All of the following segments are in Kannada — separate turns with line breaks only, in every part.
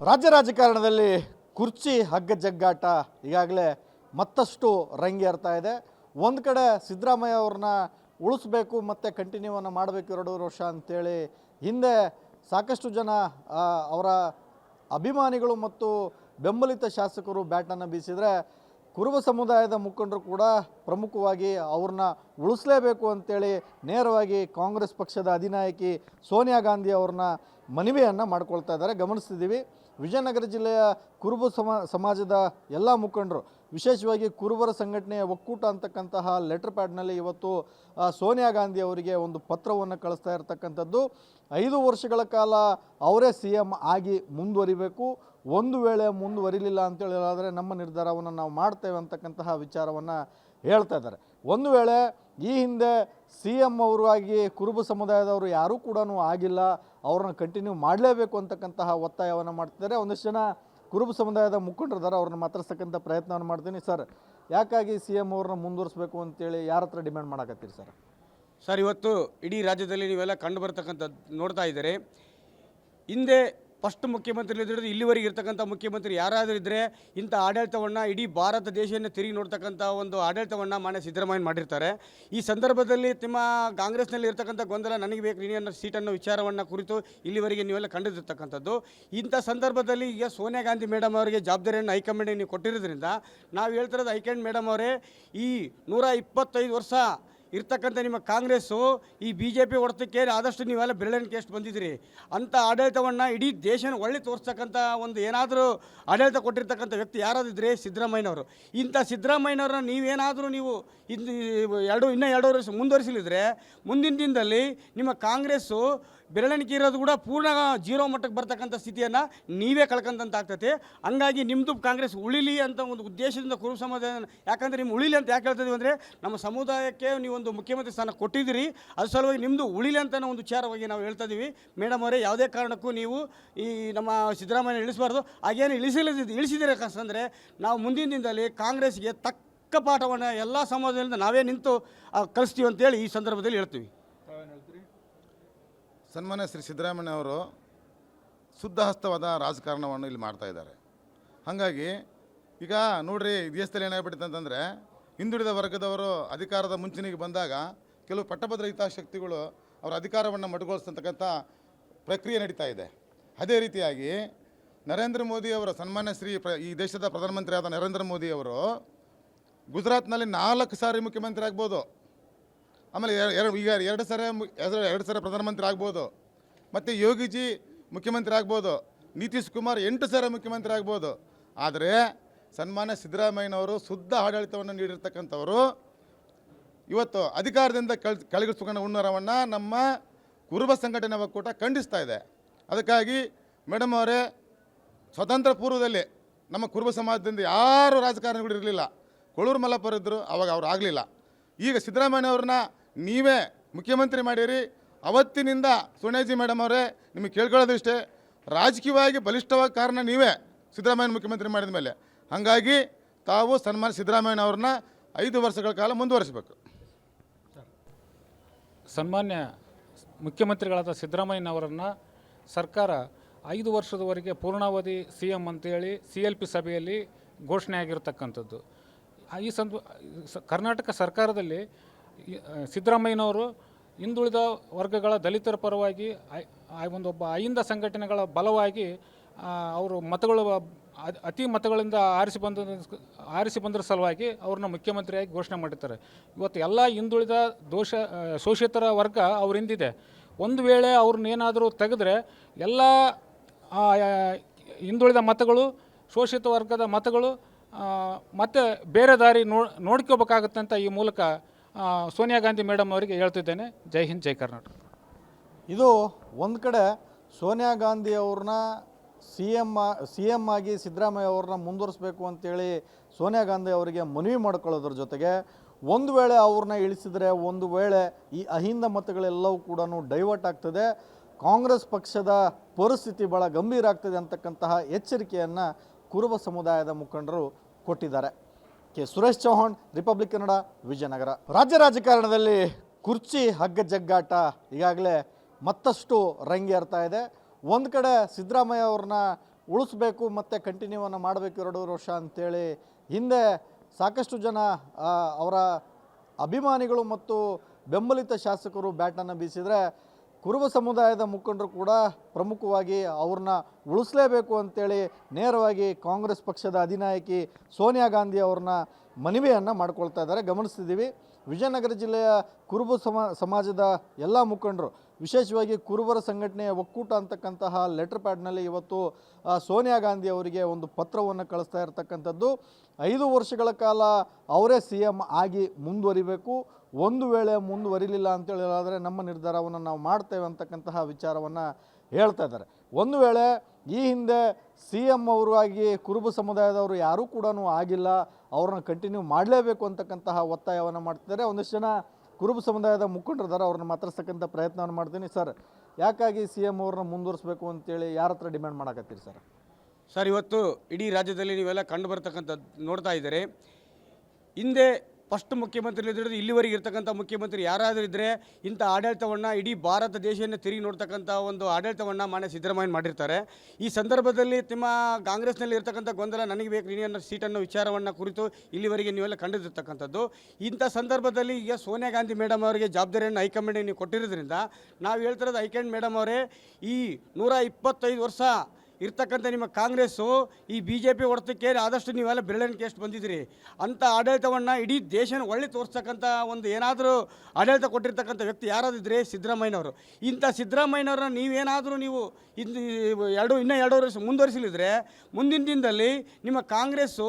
ರಾಜ್ಯ ರಾಜಕಾರಣದಲ್ಲಿ ಕುರ್ಚಿ ಹಗ್ಗ ಜಗ್ಗಾಟ ಈಗಾಗಲೇ ಮತ್ತಷ್ಟು ರಂಗೇರ್ತಾ ಇದೆ. ಒಂದು ಕಡೆ ಸಿದ್ದರಾಮಯ್ಯ ಅವ್ರನ್ನ ಉಳಿಸ್ಬೇಕು ಮತ್ತು ಕಂಟಿನ್ಯೂವನ್ನು ಮಾಡಬೇಕು ಎರಡೂವರೆ ವರ್ಷ ಅಂಥೇಳಿ ಹಿಂದೆ ಸಾಕಷ್ಟು ಜನ ಅವರ ಅಭಿಮಾನಿಗಳು ಮತ್ತು ಬೆಂಬಲಿತ ಶಾಸಕರು ಬ್ಯಾಟನ್ನು ಬೀಸಿದರೆ ಕುರುಬ ಸಮುದಾಯದ ಮುಖಂಡರು ಕೂಡ ಪ್ರಮುಖವಾಗಿ ಅವ್ರನ್ನ ಉಳಿಸಲೇಬೇಕು ಅಂತೇಳಿ ನೇರವಾಗಿ ಕಾಂಗ್ರೆಸ್ ಪಕ್ಷದ ಅಧಿನಾಯಕಿ ಸೋನಿಯಾ ಗಾಂಧಿ ಅವ್ರನ್ನ ಮನವಿಯನ್ನು ಮಾಡ್ಕೊಳ್ತಾ ಇದ್ದಾರೆ. ಗಮನಿಸ್ತಿದ್ದೀವಿ. ವಿಜಯನಗರ ಜಿಲ್ಲೆಯ ಕುರುಬ ಸಮ, ಸಮಾಜದ ಎಲ್ಲ ಮುಖಂಡರು, ವಿಶೇಷವಾಗಿ ಕುರುಬರ ಸಂಘಟನೆಯ ಒಕ್ಕೂಟ ಅಂತಕ್ಕಂತಹ ಲೆಟರ್ ಪ್ಯಾಡ್ನಲ್ಲಿ ಇವತ್ತು ಸೋನಿಯಾ ಗಾಂಧಿ ಅವರಿಗೆ ಒಂದು ಪತ್ರವನ್ನು ಕಳಿಸ್ತಾ ಇರತಕ್ಕಂಥದ್ದು. ಐದು ವರ್ಷಗಳ ಕಾಲ ಅವರೇ ಸಿ ಎಂ ಆಗಿ ಮುಂದುವರಿಬೇಕು. ಒಂದು ವೇಳೆ ಮುಂದುವರಿಲಿಲ್ಲ ಅಂತೇಳಿದ್ರೆ ನಮ್ಮ ನಿರ್ಧಾರವನ್ನು ನಾವು ಮಾಡ್ತೇವೆ ಅಂತಕ್ಕಂತಹ ವಿಚಾರವನ್ನು ಹೇಳ್ತಾ ಇದ್ದಾರೆ. ಒಂದು ವೇಳೆ ಈ ಹಿಂದೆ ಸಿ ಎಂ ಅವರಾಗಿ ಕುರುಬ ಸಮುದಾಯದವರು ಯಾರೂ ಕೂಡ ಆಗಿಲ್ಲ, ಅವ್ರನ್ನ ಕಂಟಿನ್ಯೂ ಮಾಡಲೇಬೇಕು ಅಂತಕ್ಕಂತಹ ಒತ್ತಾಯವನ್ನು ಮಾಡ್ತಿದ್ದಾರೆ. ಒಂದಷ್ಟು ಜನ ಕುರುಬ ಸಮುದಾಯದ ಮುಖಂಡರಿದ್ದಾರೆ ಅವ್ರನ್ನ ಮಾತಾಡ್ಸಕ್ಕಂಥ ಪ್ರಯತ್ನವನ್ನು ಮಾಡ್ತೀನಿ. ಸರ್, ಯಾಕಾಗಿ ಸಿ ಎಂ ಅವ್ರನ್ನ ಮುಂದುವರಿಸ್ಬೇಕು ಅಂತೇಳಿ ಯಾರ ಹತ್ರ ಡಿಮ್ಯಾಂಡ್ ಮಾಡಕತ್ತೀರಿ ಸರ್?
ಸರ್, ಇವತ್ತು ಇಡೀ ರಾಜ್ಯದಲ್ಲಿ ನೀವೆಲ್ಲ ಕಂಡು ಬರ್ತಕ್ಕಂಥದ್ದು ನೋಡ್ತಾ ಇದ್ದಾರೆ. ಹಿಂದೆ ಫಸ್ಟ್ ಮುಖ್ಯಮಂತ್ರಿ ಇದ್ದರೆ ಇಲ್ಲಿವರೆಗೆ ಇರ್ತಕ್ಕಂಥ ಮುಖ್ಯಮಂತ್ರಿ ಯಾರಾದರೂ ಇದ್ದರೆ ಇಂಥ ಆಡಳಿತವನ್ನು ಇಡೀ ಭಾರತ ದೇಶವನ್ನು ತಿರುಗಿ ನೋಡ್ತಕ್ಕಂಥ ಒಂದು ಆಡಳಿತವನ್ನು ಮಾನ್ಯ ಸಿದ್ದರಾಮಯ್ಯ ಮಾಡಿರ್ತಾರೆ. ಈ ಸಂದರ್ಭದಲ್ಲಿ ನಿಮ್ಮ ಕಾಂಗ್ರೆಸ್ನಲ್ಲಿ ಇರ್ತಕ್ಕಂಥ ಗೊಂದಲ ನನಗೆ ಬೇಕು, ನೀನು ಅನ್ನೋ ಸೀಟನ್ನು ವಿಚಾರವನ್ನು ಕುರಿತು ಇಲ್ಲಿವರೆಗೆ ನೀವೆಲ್ಲ ಕಂಡಿರ್ತಕ್ಕಂಥದ್ದು ಇಂಥ ಸಂದರ್ಭದಲ್ಲಿ ಈಗ ಸೋನಿಯಾ ಗಾಂಧಿ ಮೇಡಮ್ ಅವರಿಗೆ ಜವಾಬ್ದಾರಿಯನ್ನು ಹೈಕಮಾಂಡ್ ನೀವು ಕೊಟ್ಟಿರೋದ್ರಿಂದ, ನಾವು ಹೇಳ್ತಿರೋದು ಹೈಕಮಾಂಡ್ ಮೇಡಮ್ ಅವರೇ, ಈ ನೂರ ಇಪ್ಪತ್ತೈದು ವರ್ಷ ಇರ್ತಕ್ಕಂಥ ನಿಮ್ಮ ಕಾಂಗ್ರೆಸ್ಸು ಈ ಬಿ ಜೆ ಪಿ ಹೊಡೆತಕ್ಕೆ ಆದಷ್ಟು ನೀವೆಲ್ಲ ಬೆರಳಿನ ಎಷ್ಟು ಬಂದಿದ್ದೀರಿ? ಅಂಥ ಆಡಳಿತವನ್ನು ಇಡೀ ದೇಶನ ಒಳ್ಳೆ ತೋರಿಸ್ತಕ್ಕಂಥ ಒಂದು ಏನಾದರೂ ಆಡಳಿತ ಕೊಟ್ಟಿರ್ತಕ್ಕಂಥ ವ್ಯಕ್ತಿ ಯಾರಾದಿದ್ದರೆ ಸಿದ್ದರಾಮಯ್ಯನವರು. ಇಂಥ ಸಿದ್ದರಾಮಯ್ಯನವ್ರನ್ನ ನೀವೇನಾದರೂ ನೀವು ಇನ್ನು ಎರಡು, ಇನ್ನೂ ಎರಡು ವರ್ಷ ಮುಂದುವರಿಸಲಿದ್ರೆ, ಮುಂದಿನ ದಿನದಲ್ಲಿ ನಿಮ್ಮ ಕಾಂಗ್ರೆಸ್ಸು ಬೆರಳೆಣಿಕೆ ಇರೋದು ಕೂಡ ಪೂರ್ಣ ಜೀರೋ ಮಟ್ಟಕ್ಕೆ ಬರ್ತಕ್ಕಂಥ ಸ್ಥಿತಿಯನ್ನು ನೀವೇ ಕಳ್ಕೊಂಡಂತ ಆಗ್ತದೆ ಹಂಗಾಗಿ ನಿಮ್ಮದು ಕಾಂಗ್ರೆಸ್ ಉಳಿಲಿ ಅಂತ ಒಂದು ಉದ್ದೇಶದಿಂದ ಕುರು ಸಮುದಾಯ ಯಾಕಂದರೆ ನಿಮ್ಮ ಉಳಿಲಿ ಅಂತ ಯಾಕೆ ಹೇಳ್ತಿದ್ದೀವಿ ಅಂದರೆ ನಮ್ಮ ಸಮುದಾಯಕ್ಕೆ ನೀವು ಒಂದು ಮುಖ್ಯಮಂತ್ರಿ ಸ್ಥಾನ ಕೊಟ್ಟಿದ್ದೀರಿ, ಅದ್ರ ಸಲುವಾಗಿ ನಿಮ್ಮದು ಉಳಿಲಿ ಅಂತ ಒಂದು ವಿಚಾರವಾಗಿ ನಾವು ಹೇಳ್ತಾ ಇದ್ದೀವಿ ಮೇಡಮ್ ಅವರೇ, ಯಾವುದೇ ಕಾರಣಕ್ಕೂ ನೀವು ಈ ನಮ್ಮ ಸಿದ್ದರಾಮಯ್ಯ ಇಳಿಸಬಾರ್ದು. ಹಾಗೇನು ಇಳಿಸಲಿದ್ದು ಇಳಿಸಿದರೆ ಅಂದರೆ ನಾವು ಮುಂದಿನ ದಿನದಲ್ಲಿ ಕಾಂಗ್ರೆಸ್ಗೆ ತಕ್ಕ ಪಾಠವನ್ನು ಎಲ್ಲ ಸಮಾಜದಿಂದ ನಾವೇ ನಿಂತು ಕಲಿಸ್ತೀವಿ ಅಂತೇಳಿ ಈ ಸಂದರ್ಭದಲ್ಲಿ ಹೇಳ್ತೀವಿ.
ಸನ್ಮಾನ್ಯ ಶ್ರೀ ಸಿದ್ದರಾಮಯ್ಯ ಅವರು ಶುದ್ಧ ಹಸ್ತವಾದ ರಾಜಕಾರಣವನ್ನು ಇಲ್ಲಿ ಮಾಡ್ತಾ ಇದ್ದಾರೆ. ಹಾಗಾಗಿ ಈಗ ನೋಡ್ರಿ ದೇಶದಲ್ಲಿ ಏನಾಗ್ಬಿಟ್ಟಿದೆ ಅಂತಂದರೆ ಹಿಂದುಳಿದ ವರ್ಗದವರು ಅಧಿಕಾರದ ಮುಂಚಿನಿಗೆ ಬಂದಾಗ ಕೆಲವು ಪಟ್ಟಭದ್ರ ಹಿತಾಸಕ್ತಿಗಳು ಅವರ ಅಧಿಕಾರವನ್ನು ಮಟಗೊಳಿಸ್ತಕ್ಕಂಥ ಪ್ರಕ್ರಿಯೆ ನಡೀತಾ ಇದೆ. ಅದೇ ರೀತಿಯಾಗಿ ನರೇಂದ್ರ ಮೋದಿ ಅವರ ಸನ್ಮಾನ್ಯ ಶ್ರೀ ಪ್ರ ಈ ದೇಶದ ಪ್ರಧಾನಮಂತ್ರಿ ಆದ ನರೇಂದ್ರ ಮೋದಿ ಅವರು ಗುಜರಾತ್ನಲ್ಲಿ ನಾಲ್ಕು ಸಾರಿ ಮುಖ್ಯಮಂತ್ರಿ ಆಗ್ಬೋದು. ಆಮೇಲೆ ಎರಡು ಎರ- ಈಗ ಎರಡು ಸರ ಎರಡು ಸಲ ಪ್ರಧಾನಮಂತ್ರಿ ಆಗ್ಬೋದು, ಮತ್ತು ಯೋಗಿಜಿ ಮುಖ್ಯಮಂತ್ರಿ ಆಗ್ಬೋದು, ನಿತೀಶ್ ಕುಮಾರ್ ಎಂಟು ಸರ ಮುಖ್ಯಮಂತ್ರಿ ಆಗ್ಬೋದು. ಆದರೆ ಸನ್ಮಾನ್ಯ ಸಿದ್ದರಾಮಯ್ಯನವರು ಶುದ್ಧ ಆಡಳಿತವನ್ನು ನೀಡಿರ್ತಕ್ಕಂಥವರು, ಇವತ್ತು ಅಧಿಕಾರದಿಂದ ಕಳ್ ಕೆಳಗಿಳಿಸ್ಕೊಂಡು ಉನ್ನರವನ್ನು ನಮ್ಮ ಕುರುಬ ಸಂಘಟನೆ ಒಕ್ಕೂಟ ಖಂಡಿಸ್ತಾ ಇದೆ. ಅದಕ್ಕಾಗಿ ಮೇಡಮ್ ಅವರೇ, ಸ್ವತಂತ್ರ ಪೂರ್ವದಲ್ಲಿ ನಮ್ಮ ಕುರುಬ ಸಮಾಜದಿಂದ ಯಾರು ರಾಜಕಾರಣಿಗಳು ಇರಲಿಲ್ಲ. ಕೊಳೂರು ಮಲ್ಲಪ್ಪರಿದ್ದರು ಅವಾಗ ಅವರು ಆಗಲಿಲ್ಲ. ಈಗ ಸಿದ್ದರಾಮಯ್ಯವ್ರನ್ನ ನೀವೇ ಮುಖ್ಯಮಂತ್ರಿ ಮಾಡಿರಿ. ಅವತ್ತಿನಿಂದ ಸೋನಿಯಾಜಿ ಮೇಡಮ್ ಅವರೇ, ನಿಮಗೆ ಕೇಳ್ಕೊಳ್ಳೋದಿಷ್ಟೇ ರಾಜಕೀಯವಾಗಿ ಬಲಿಷ್ಠವಾದ ಕಾರಣ ನೀವೇ ಸಿದ್ದರಾಮಯ್ಯನ ಮುಖ್ಯಮಂತ್ರಿ ಮಾಡಿದ ಮೇಲೆ. ಹಾಗಾಗಿ ತಾವು ಸನ್ಮಾನ ಸಿದ್ದರಾಮಯ್ಯನವ್ರನ್ನ ಐದು ವರ್ಷಗಳ ಕಾಲ ಮುಂದುವರಿಸಬೇಕು.
ಸನ್ಮಾನ್ಯ ಮುಖ್ಯಮಂತ್ರಿಗಳಾದ ಸಿದ್ದರಾಮಯ್ಯನವರನ್ನು ಸರ್ಕಾರ ಐದು ವರ್ಷದವರೆಗೆ ಪೂರ್ಣಾವಧಿ ಸಿ ಎಂ ಅಂತೇಳಿ ಸಿ ಎಲ್ ಪಿ ಸಭೆಯಲ್ಲಿ ಘೋಷಣೆ ಆಗಿರತಕ್ಕಂಥದ್ದು ಈ ಸಂದ ಕರ್ನಾಟಕ ಸರ್ಕಾರದಲ್ಲಿ ಸಿದ್ದರಾಮಯ್ಯನವರು ಹಿಂದುಳಿದ ವರ್ಗಗಳ ದಲಿತರ ಪರವಾಗಿ ಐ- ಆ ಒಂದು ಒಬ್ಬ ಅಹಿಂದ ಸಂಘಟನೆಗಳ ಬಲವಾಗಿ ಅವರು ಮತಗಳು ಅತಿ ಮತಗಳಿಂದ ಆರಿಸಿ ಬಂದ, ಆರಿಸಿ ಬಂದರ ಸಲುವಾಗಿ ಅವ್ರನ್ನ ಮುಖ್ಯಮಂತ್ರಿಯಾಗಿ ಘೋಷಣೆ ಮಾಡಿರ್ತಾರೆ. ಇವತ್ತು ಎಲ್ಲ ಹಿಂದುಳಿದ ದೋಷ ಶೋಷಿತರ ವರ್ಗ ಅವ್ರ ಹಿಂದಿದೆ. ಒಂದು ವೇಳೆ ಅವ್ರನ್ನ ಏನಾದರೂ ತೆಗೆದ್ರೆ ಎಲ್ಲ ಹಿಂದುಳಿದ ಮತಗಳು, ಶೋಷಿತ ವರ್ಗದ ಮತಗಳು ಮತ್ತೆ ಬೇರೆ ದಾರಿ ನೋ ಅಂತ ಈ ಮೂಲಕ ಸೋನಿಯಾ ಗಾಂಧಿ ಮೇಡಮ್ ಅವರಿಗೆ ಹೇಳ್ತಿದ್ದೇನೆ, ಜೈ ಹಿಂದ್, ಜೈ ಕರ್ನಾಟಕ.
ಇದು ಒಂದು ಕಡೆ ಸೋನಿಯಾ ಗಾಂಧಿ ಅವ್ರನ್ನ ಸಿ ಎಂ ಸಿ ಎಂ ಆಗಿ ಸಿದ್ದರಾಮಯ್ಯ ಅವ್ರನ್ನ ಮುಂದುವರಿಸ್ಬೇಕು ಅಂತೇಳಿ ಸೋನಿಯಾ ಗಾಂಧಿ ಅವರಿಗೆ ಮನವಿ ಮಾಡ್ಕೊಳ್ಳೋದ್ರ ಜೊತೆಗೆ ಒಂದು ವೇಳೆ ಅವ್ರನ್ನ ಇಳಿಸಿದರೆ ಒಂದು ವೇಳೆ ಈ ಅಹಿಂದ ಮತಗಳೆಲ್ಲವೂ ಕೂಡ ಡೈವರ್ಟ್ ಆಗ್ತದೆ. ಕಾಂಗ್ರೆಸ್ ಪಕ್ಷದ ಪರಿಸ್ಥಿತಿ ಭಾಳ ಗಂಭೀರ ಆಗ್ತದೆ ಅಂತಕ್ಕಂತಹ ಎಚ್ಚರಿಕೆಯನ್ನು ಕುರುಬ ಸಮುದಾಯದ ಮುಖಂಡರು ಕೊಟ್ಟಿದ್ದಾರೆ. K Suresh Chauhan, Republic Kannada, Vijayanagara. ರಾಜ್ಯ ರಾಜಕಾರಣದಲ್ಲಿ ಕುರ್ಚಿ ಹಗ್ಗ ಜಗ್ಗಾಟ ಈಗಾಗಲೇ ಮತ್ತಷ್ಟು ರಂಗೇರ್ತಾ ಇದೆ. ಒಂದು ಕಡೆ ಸಿದ್ದರಾಮಯ್ಯ ಅವ್ರನ್ನ ಉಳಿಸ್ಬೇಕು, ಮತ್ತು ಕಂಟಿನ್ಯೂವನ್ನು ಮಾಡಬೇಕು ಎರಡು ವರ್ಷ ಅಂತೇಳಿ ಹಿಂದೆ ಸಾಕಷ್ಟು ಜನ ಅವರ ಅಭಿಮಾನಿಗಳು ಮತ್ತು ಬೆಂಬಲಿತ ಶಾಸಕರು ಬ್ಯಾಟನ್ನು ಬೀಸಿದರೆ ಕುರುಬ ಸಮುದಾಯದ ಮುಖಂಡರು ಕೂಡ ಪ್ರಮುಖವಾಗಿ ಅವ್ರನ್ನ ಉಳಿಸಲೇಬೇಕು ಅಂತೇಳಿ ನೇರವಾಗಿ ಕಾಂಗ್ರೆಸ್ ಪಕ್ಷದ ಅಧಿನಾಯಕಿ ಸೋನಿಯಾ ಗಾಂಧಿ ಅವ್ರನ್ನ ಮನವಿಯನ್ನು ಮಾಡ್ಕೊಳ್ತಾ ಇದ್ದಾರೆ. ಗಮನಿಸ್ತಿದ್ದೀವಿ. ವಿಜಯನಗರ ಜಿಲ್ಲೆಯ ಕುರುಬ ಸಮ, ಸಮಾಜದ ಎಲ್ಲ ಮುಖಂಡರು, ವಿಶೇಷವಾಗಿ ಕುರುಬರ ಸಂಘಟನೆಯ ಒಕ್ಕೂಟ ಅಂತಕ್ಕಂತಹ ಲೆಟರ್ ಪ್ಯಾಡ್ನಲ್ಲಿ ಇವತ್ತು ಸೋನಿಯಾ ಗಾಂಧಿ ಅವರಿಗೆ ಒಂದು ಪತ್ರವನ್ನು ಕಳಿಸ್ತಾ ಇರತಕ್ಕಂಥದ್ದು. ಐದು ವರ್ಷಗಳ ಕಾಲ ಅವರೇ ಸಿ ಆಗಿ ಮುಂದುವರಿಬೇಕು. ಒಂದು ವೇಳೆ ಮುಂದುವರಿಲಿಲ್ಲ ಅಂತೇಳಿ ಹೇಳಿದ್ರೆ ನಮ್ಮ ನಿರ್ಧಾರವನ್ನು ನಾವು ಮಾಡ್ತೇವೆ ಅಂತಕ್ಕಂತಹ ವಿಚಾರವನ್ನು ಹೇಳ್ತಾ ಇದ್ದಾರೆ. ಒಂದು ವೇಳೆ ಈ ಹಿಂದೆ ಸಿ ಎಂ ಆಗಿ ಕುರುಬ ಸಮುದಾಯದವರು ಯಾರೂ ಕೂಡ ಆಗಿಲ್ಲ, ಅವ್ರನ್ನ ಕಂಟಿನ್ಯೂ ಮಾಡಲೇಬೇಕು ಅಂತಕ್ಕಂತಹ ಒತ್ತಾಯವನ್ನು ಮಾಡ್ತಿದ್ದಾರೆ. ಒಂದಷ್ಟು ಜನ ಕುರುಬ ಸಮುದಾಯದ ಮುಖಂಡರಿದ್ದಾರೆ ಅವ್ರನ್ನ ಮಾತಾಡ್ಸಕ್ಕಂಥ ಪ್ರಯತ್ನವನ್ನು ಮಾಡ್ತೀನಿ. ಸರ್, ಯಾಕಾಗಿ ಸಿ ಎಂ ಅವ್ರನ್ನ ಮುಂದುವರಿಸ್ಬೇಕು ಅಂತೇಳಿ ಯಾರ ಹತ್ರ ಡಿಮ್ಯಾಂಡ್ ಮಾಡಕತ್ತೀರಿ ಸರ್?
ಸರ್, ಇವತ್ತು ಇಡೀ ರಾಜ್ಯದಲ್ಲಿ ನೀವೆಲ್ಲ ಕಂಡು ಬರ್ತಕ್ಕಂಥದ್ದು ನೋಡ್ತಾ ಇದ್ದಾರೆ. ಹಿಂದೆ ಫಸ್ಟ್ ಮುಖ್ಯಮಂತ್ರಿ ಇಲ್ಲಿವರೆಗೆ ಇರ್ತಕ್ಕಂಥ ಮುಖ್ಯಮಂತ್ರಿ ಯಾರಾದರೂ ಇದ್ದರೆ ಇಂಥ ಆಡಳಿತವನ್ನು ಇಡೀ ಭಾರತ ದೇಶವನ್ನು ತಿರುಗಿ ನೋಡ್ತಕ್ಕಂಥ ಒಂದು ಆಡಳಿತವನ್ನು ಮಾನ್ಯ ಸಿದ್ದರಾಮಯ್ಯ ಮಾಡಿರ್ತಾರೆ. ಈ ಸಂದರ್ಭದಲ್ಲಿ ನಿಮ್ಮ ಕಾಂಗ್ರೆಸ್ನಲ್ಲಿ ಇರ್ತಕ್ಕಂಥ ಗೊಂದಲ ನನಗೆ ಬೇಕು, ನೀನು ಸೀಟನ್ನು ವಿಚಾರವನ್ನು ಕುರಿತು ಇಲ್ಲಿವರೆಗೆ ನೀವೆಲ್ಲ ಕಂಡಿರ್ತಕ್ಕಂಥದ್ದು ಇಂಥ ಸಂದರ್ಭದಲ್ಲಿ ಈಗ ಸೋನಿಯಾ ಗಾಂಧಿ ಮೇಡಮ್ ಅವರಿಗೆ ಜವಾಬ್ದಾರಿಯನ್ನು ಹೈಕಮಾಂಡ್ ನೀವು ಕೊಟ್ಟಿರೋದ್ರಿಂದ ನಾವು ಹೇಳ್ತಿರೋದು ಹೈಕಮಾಂಡ್ ಮೇಡಮ್ ಅವರೇ ಈ ನೂರ ಇಪ್ಪತ್ತೈದು ವರ್ಷ ಇರ್ತಕ್ಕಂಥ ನಿಮ್ಮ ಕಾಂಗ್ರೆಸ್ಸು, ಈ ಬಿ ಜೆ ಪಿ ಹೊಡೆತಕ್ಕೆ ಆದಷ್ಟು ನೀವೆಲ್ಲ ಬೆರಳಿನ ಎಷ್ಟು ಬಂದಿದ್ದೀರಿ. ಅಂಥ ಆಡಳಿತವನ್ನು ಇಡೀ ದೇಶನ ಒಳ್ಳೆ ತೋರಿಸ್ತಕ್ಕಂಥ ಒಂದು ಏನಾದರೂ ಆಡಳಿತ ಕೊಟ್ಟಿರ್ತಕ್ಕಂಥ ವ್ಯಕ್ತಿ ಯಾರಾದಿದ್ದರೆ ಸಿದ್ದರಾಮಯ್ಯನವರು. ಇಂಥ ಸಿದ್ದರಾಮಯ್ಯನವ್ರನ್ನ ನೀವೇನಾದರೂ ನೀವು ಇಂದು ಎರಡು, ಇನ್ನೂ ಎರಡು ವರ್ಷ ಮುಂದುವರಿಸಲಿದ್ರೆ, ಮುಂದಿನ ದಿನದಲ್ಲಿ ನಿಮ್ಮ ಕಾಂಗ್ರೆಸ್ಸು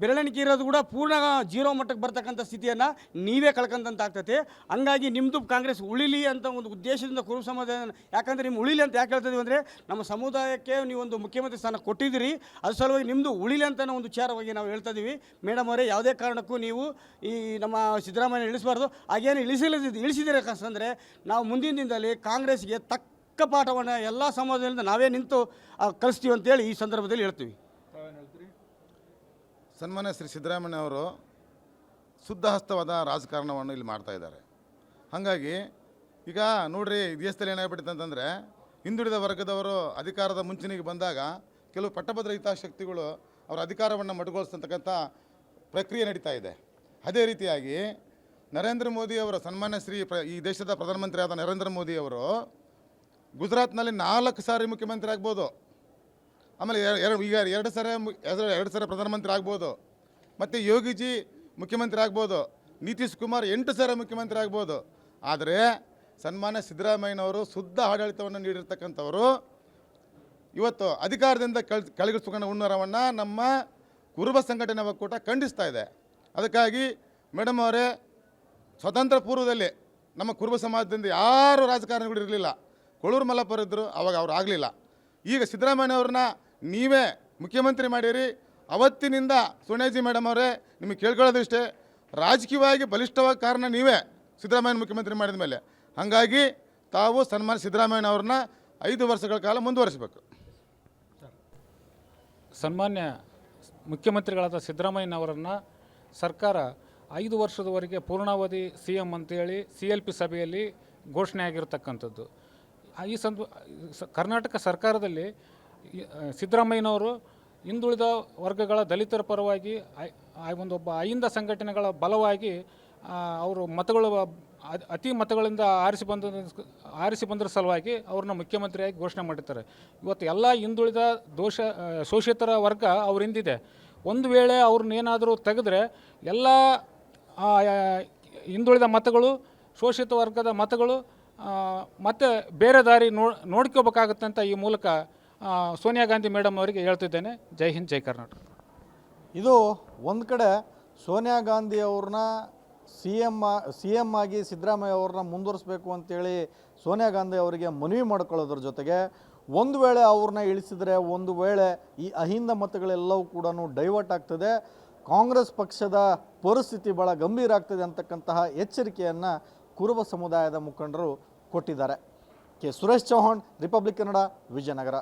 ಬೆರಳಿಕೆ ಇರೋದು ಕೂಡ ಪೂರ್ಣ ಜೀರೋ ಮಟ್ಟಕ್ಕೆ ಬರ್ತಕ್ಕಂಥ ಸ್ಥಿತಿಯನ್ನು ನೀವೇ ಕಳ್ಕೊಂಡಂತ ಆಗ್ತೈತೆ. ಹಂಗಾಗಿ ನಿಮ್ಮದು ಕಾಂಗ್ರೆಸ್ ಉಳಿಲಿ ಅಂತ ಒಂದು ಉದ್ದೇಶದಿಂದ ಕುರು ಸಮಾಜ ಯಾಕಂದರೆ ನಿಮ್ಮ ಉಳಿಲಿ ಅಂತ ಯಾಕೆ ಹೇಳ್ತಿದ್ವಿ ಅಂದರೆ ನಮ್ಮ ಸಮುದಾಯಕ್ಕೆ ನೀವು ಒಂದು ಮುಖ್ಯಮಂತ್ರಿ ಸ್ಥಾನ ಕೊಟ್ಟಿದ್ದೀರಿ, ಅದ್ರ ಸಲುವಾಗಿ ನಿಮ್ಮದು ಉಳಿಲಿ ಅಂತ ಒಂದು ವಿಚಾರವಾಗಿ ನಾವು ಹೇಳ್ತಾ ಇದ್ದೀವಿ ಮೇಡಮ್ ಅವರೇ, ಯಾವುದೇ ಕಾರಣಕ್ಕೂ ನೀವು ಈ ನಮ್ಮ ಸಿದ್ದರಾಮಯ್ಯ ಇಳಿಸಬಾರ್ದು. ಹಾಗೇನು ಇಳಿಸಿಲ್ಲ ಇಳಿಸಿದರೆ ಅಂದರೆ ನಾವು ಮುಂದಿನ ದಿನದಲ್ಲಿ ಕಾಂಗ್ರೆಸ್ಗೆ ತಕ್ಕ ಪಾಠವನ್ನು ಎಲ್ಲ ಸಮಾಜದಿಂದ ನಾವೇ ನಿಂತು ಕಲಿಸ್ತೀವಿ ಅಂತೇಳಿ ಈ ಸಂದರ್ಭದಲ್ಲಿ ಹೇಳ್ತೀವಿ.
ಸನ್ಮಾನ್ಯ ಶ್ರೀ ಸಿದ್ದರಾಮಯ್ಯ ಅವರು ಶುದ್ಧ ಹಸ್ತವಾದ ರಾಜಕಾರಣವನ್ನು ಇಲ್ಲಿ ಮಾಡ್ತಾ ಇದ್ದಾರೆ. ಹಾಗಾಗಿ ಈಗ ನೋಡ್ರಿ ದೇಶದಲ್ಲಿ ಏನಾಗ್ಬಿಟ್ಟಿದೆ ಅಂತಂದರೆ ಹಿಂದುಳಿದ ವರ್ಗದವರು ಅಧಿಕಾರದ ಮುಂಚಿನಿಗೆ ಬಂದಾಗ ಕೆಲವು ಪಟ್ಟಭದ್ರ ಹಿತಾಸಕ್ತಿಗಳು ಅವರ ಅಧಿಕಾರವನ್ನು ಮಟಗೊಳಿಸ್ತಕ್ಕಂಥ ಪ್ರಕ್ರಿಯೆ ನಡೀತಾ ಇದೆ. ಅದೇ ರೀತಿಯಾಗಿ ನರೇಂದ್ರ ಮೋದಿ ಅವರ ಸನ್ಮಾನ್ಯ ಶ್ರೀ ಪ್ರ ಈ ದೇಶದ ಪ್ರಧಾನಮಂತ್ರಿ ಆದ ನರೇಂದ್ರ ಮೋದಿ ಅವರು ಗುಜರಾತ್ನಲ್ಲಿ ನಾಲ್ಕು ಸಾರಿ ಮುಖ್ಯಮಂತ್ರಿ ಆಗ್ಬೋದು. ಆಮೇಲೆ ಎರ- ಎರಡು ಈಗ ಎರಡು ಸಲ ಎರಡು ಸರ ಪ್ರಧಾನಮಂತ್ರಿ ಆಗ್ಬೋದು. ಮತ್ತು ಯೋಗಿಜಿ ಮುಖ್ಯಮಂತ್ರಿ ಆಗ್ಬೋದು. ನಿತೀಶ್ ಕುಮಾರ್ ಎಂಟು ಸರ ಮುಖ್ಯಮಂತ್ರಿ ಆಗ್ಬೋದು. ಆದರೆ ಸನ್ಮಾನ್ಯ ಸಿದ್ದರಾಮಯ್ಯನವರು ಶುದ್ಧ ಆಡಳಿತವನ್ನು ನೀಡಿರ್ತಕ್ಕಂಥವರು ಇವತ್ತು ಅಧಿಕಾರದಿಂದ ಕಳ್ ಕಳಗಿಸ್ಕೊಂಡ ಹುನ್ನಾರವನ್ನು ನಮ್ಮ ಕುರುಬ ಸಂಘಟನೆ ಒಕ್ಕೂಟ ಖಂಡಿಸ್ತಾ ಇದೆ. ಅದಕ್ಕಾಗಿ ಮೇಡಮ್ ಅವರೇ, ಸ್ವತಂತ್ರ ಪೂರ್ವದಲ್ಲಿ ನಮ್ಮ ಕುರುಬ ಸಮಾಜದಿಂದ ಯಾರು ರಾಜಕಾರಣಿಗಳು ಇರಲಿಲ್ಲ. ಕೊಳೂರು ಮಲ್ಲಪ್ಪರು ಇದ್ದರು ಅವಾಗ ಅವರು ಆಗಲಿಲ್ಲ. ಈಗ ಸಿದ್ದರಾಮಯ್ಯ ಅವ್ರನ್ನ ನೀವೇ ಮುಖ್ಯಮಂತ್ರಿ ಮಾಡಿರಿ. ಅವತ್ತಿನಿಂದ ಸೋನಿಯಾಜಿ ಮೇಡಮ್ ಅವರೇ ನಿಮಗೆ ಕೇಳ್ಕೊಳ್ಳೋದು ಇಷ್ಟೇ. ರಾಜಕೀಯವಾಗಿ ಬಲಿಷ್ಠವಾದ ಕಾರಣ ನೀವೇ ಸಿದ್ದರಾಮಯ್ಯ ಮುಖ್ಯಮಂತ್ರಿ ಮಾಡಿದ ಮೇಲೆ. ಹಾಗಾಗಿ ತಾವು ಸನ್ಮಾನ ಸಿದ್ದರಾಮಯ್ಯ ಅವ್ರನ್ನ ಐದು ವರ್ಷಗಳ ಕಾಲ ಮುಂದುವರಿಸಬೇಕು.
ಸನ್ಮಾನ್ಯ ಮುಖ್ಯಮಂತ್ರಿಗಳಾದ ಸಿದ್ದರಾಮಯ್ಯನವರನ್ನು ಸರ್ಕಾರ ಐದು ವರ್ಷದವರೆಗೆ ಪೂರ್ಣಾವಧಿ ಸಿ ಎಂ ಅಂತೇಳಿ ಸಿ ಎಲ್ ಪಿ ಸಭೆಯಲ್ಲಿ ಘೋಷಣೆ ಆಗಿರತಕ್ಕಂಥದ್ದು ಈ ಸಂದ ಕರ್ನಾಟಕ ಸರ್ಕಾರದಲ್ಲಿ ಸಿದ್ದರಾಮಯ್ಯನವರು ಹಿಂದುಳಿದ ವರ್ಗಗಳ ದಲಿತರ ಪರವಾಗಿ ಒಂದೊಬ್ಬ ಅಹಿಂದ ಸಂಘಟನೆಗಳ ಬಲವಾಗಿ ಅವರು ಮತಗಳು ಅತಿ ಮತಗಳಿಂದ ಆರಿಸಿ ಬಂದ, ಆರಿಸಿ ಬಂದರ ಸಲುವಾಗಿ ಅವ್ರನ್ನ ಮುಖ್ಯಮಂತ್ರಿಯಾಗಿ ಘೋಷಣೆ ಮಾಡಿರ್ತಾರೆ. ಇವತ್ತು ಎಲ್ಲ ಹಿಂದುಳಿದ ದೋಷ ಶೋಷಿತರ ವರ್ಗ ಅವ್ರ ಹಿಂದಿದೆ. ಒಂದು ವೇಳೆ ಅವ್ರನ್ನೇನಾದರೂ ತೆಗೆದ್ರೆ ಎಲ್ಲ ಹಿಂದುಳಿದ ಮತಗಳು, ಶೋಷಿತ ವರ್ಗದ ಮತಗಳು ಮತ್ತೆ ಬೇರೆ ದಾರಿ ನೋ, ನೋಡ್ಕೋಬೇಕಾಗತ್ತಂತ ಈ ಮೂಲಕ ಸೋನಿಯಾ ಗಾಂಧಿ ಮೇಡಮ್ ಅವರಿಗೆ ಹೇಳ್ತಿದ್ದೇನೆ, ಜೈ ಹಿಂದ್, ಜೈ ಕರ್ನಾಟಕ.
ಇದು ಒಂದು ಕಡೆ ಸೋನಿಯಾ ಗಾಂಧಿ ಅವ್ರನ್ನ ಸಿ ಎಂ ಸಿ ಎಂ ಆಗಿ ಸಿದ್ದರಾಮಯ್ಯ ಅವ್ರನ್ನ ಮುಂದುವರಿಸ್ಬೇಕು ಅಂತೇಳಿ ಸೋನಿಯಾ ಗಾಂಧಿ ಅವರಿಗೆ ಮನವಿ ಮಾಡ್ಕೊಳ್ಳೋದ್ರ ಜೊತೆಗೆ ಒಂದು ವೇಳೆ ಅವ್ರನ್ನ ಇಳಿಸಿದರೆ ಒಂದು ವೇಳೆ ಈ ಅಹಿಂದ ಮತಗಳೆಲ್ಲವೂ ಕೂಡ ಡೈವರ್ಟ್ ಆಗ್ತದೆ. ಕಾಂಗ್ರೆಸ್ ಪಕ್ಷದ ಪರಿಸ್ಥಿತಿ ಭಾಳ ಗಂಭೀರ ಆಗ್ತದೆ ಅಂತಕ್ಕಂತಹ ಎಚ್ಚರಿಕೆಯನ್ನು ಕುರುಬ ಸಮುದಾಯದ ಮುಖಂಡರು ಕೊಟ್ಟಿದ್ದಾರೆ. K Suresh Chauhan, Republic Kannada, Vijayanagara.